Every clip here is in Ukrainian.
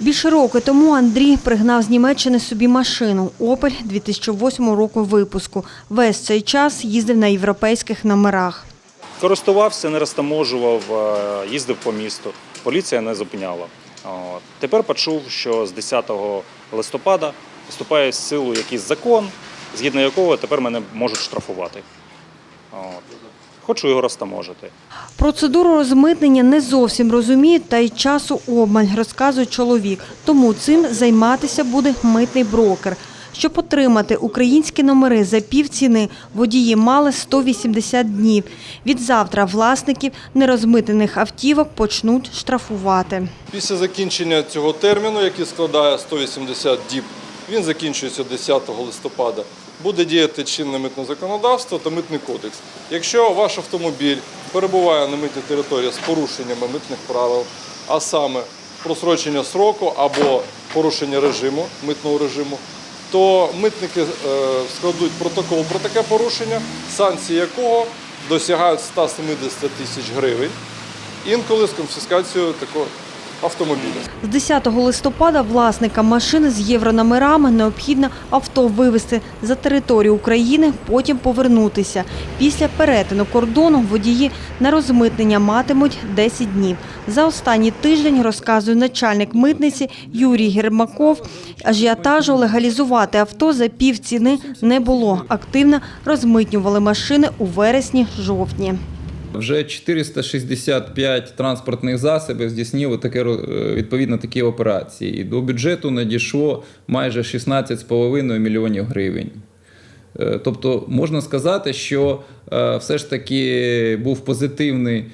Більше року тому Андрій пригнав з Німеччини собі машину «Опель» 2008 року випуску. Весь цей час їздив на європейських номерах. Користувався, не розтаможував, їздив по місту. Поліція не зупиняла. Тепер почув, що з 10 листопада вступає в силу якийсь закон, згідно якого тепер мене можуть штрафувати. Хочу його розтаможити. Процедуру розмитнення не зовсім розуміє та й часу обмаль, розказує чоловік. Тому цим займатися буде митний брокер. Щоб отримати українські номери за півціни, водії мали 180 днів. Від завтра власників нерозмитнених автівок почнуть штрафувати. Після закінчення цього терміну, який складає 180 діб, він закінчується 10 листопада. Буде діяти чинне митне законодавство та митний кодекс. Якщо ваш автомобіль перебуває на митній території з порушеннями митних правил, а саме просрочення сроку або порушення режиму, митного режиму, то митники е, складуть протокол про таке порушення, санкції якого досягають 170 тисяч гривень, інколи з конфіскацією такого автомобіля. З 10 листопада власникам машини з єврономерами необхідно авто вивезти за територію України, потім повернутися. Після перетину кордону водії на розмитнення матимуть 10 днів. За останній тиждень, розказує начальник митниці Юрій Гермаков, ажіотажу легалізувати авто за пів ціни не було. Активно розмитнювали машини у вересні-жовтні. Вже 465 транспортних засобів здійснили таке е, відповідно такі операції. До бюджету надійшло майже 16,5 мільйонів гривень. Е, Тобто можна сказати, що е, все ж таки був позитивний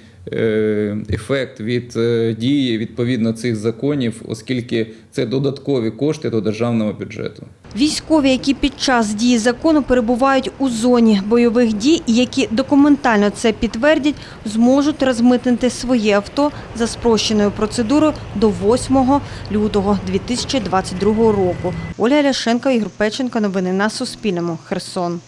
ефект від е, дії відповідно цих законів, оскільки це додаткові кошти до державного бюджету. Військові, які під час дії закону перебувають у зоні бойових дій і які документально це підтвердять, зможуть розмитнити своє авто за спрощеною процедурою до 8 лютого 2022 року. Оля Ляшенко, Ігор Печенко. Новини на Суспільному. Херсон.